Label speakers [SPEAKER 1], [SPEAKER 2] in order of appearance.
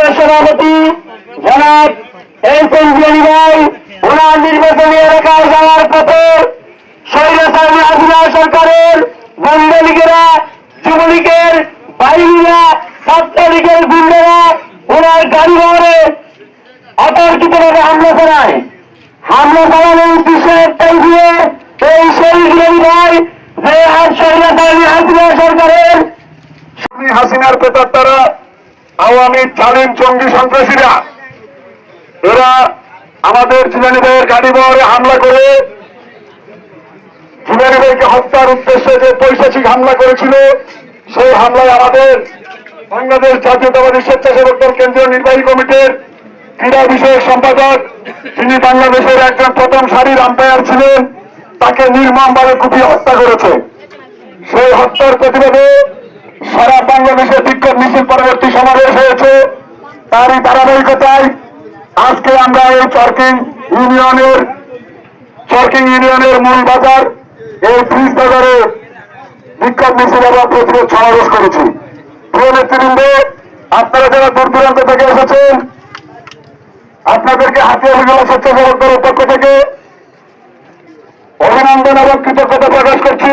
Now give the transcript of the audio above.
[SPEAKER 1] কেন্দ্রীয় সভাপতি, জনাব এম জিয়ানি ভাই, ওনার নির্বাচনী এলাকায় যাওয়ার পথে হাসিনা সরকারের বন্ধ লীগেরা যুবলীগের বাহিনীরা, ছাত্রলীগের গুন্ডেরা ওনার গাড়ি ঘরে অতর্কিতভাবে হামলা চালায়। হামলা চালানোর উদ্দেশ্য একটাই দিয়ে এই শহীদ ভাই যে স্বৈরাচারী হাসিনা সরকারের
[SPEAKER 2] হাসিনার প্রেতাত্মারা আওয়ামী জালিম জঙ্গি সন্ত্রাসীরা, এরা আমাদের জিলানি ভাইয়ের গাড়ি বহরে হামলা করে জিলানি ভাইকে হত্যার উদ্দেশ্যে যে পৈশাচিক হামলা করেছিল, সেই হামলায় আমাদের বাংলাদেশ জাতীয়তাবাদী স্বেচ্ছাসেবক দল কেন্দ্রীয় নির্বাহী কমিটির ক্রীড়া বিষয়ক সম্পাদক, যিনি বাংলাদেশের একজন প্রথম সারির আম্পায়ার ছিলেন, তাকে নির্মমভাবে কুপিয়ে হত্যা করেছে। সেই হত্যার প্রতিবাদে সারা বাংলাদেশে বিক্ষোভ মিছিল পরবর্তী সমাবেশ হয়েছে। তারই ধারাবাহিকতায় আজকে আমরা এই চরকিং ইউনিয়নের চরকিং ইউনিয়নের মূল বাজার, এই ব্রিজ বাজারে বিক্ষোভ মিছিল এবং প্রতিরোধ সমাবেশ করেছি। প্রিয় নেতৃবৃন্দ, আপনারা যারা দূর দূরান্ত থেকে এসেছেন, আপনাদেরকে হাতিয়া উপজেলা স্বেচ্ছাসেবক পক্ষ থেকে অভিনন্দন এবং কৃতজ্ঞতা প্রকাশ করছি।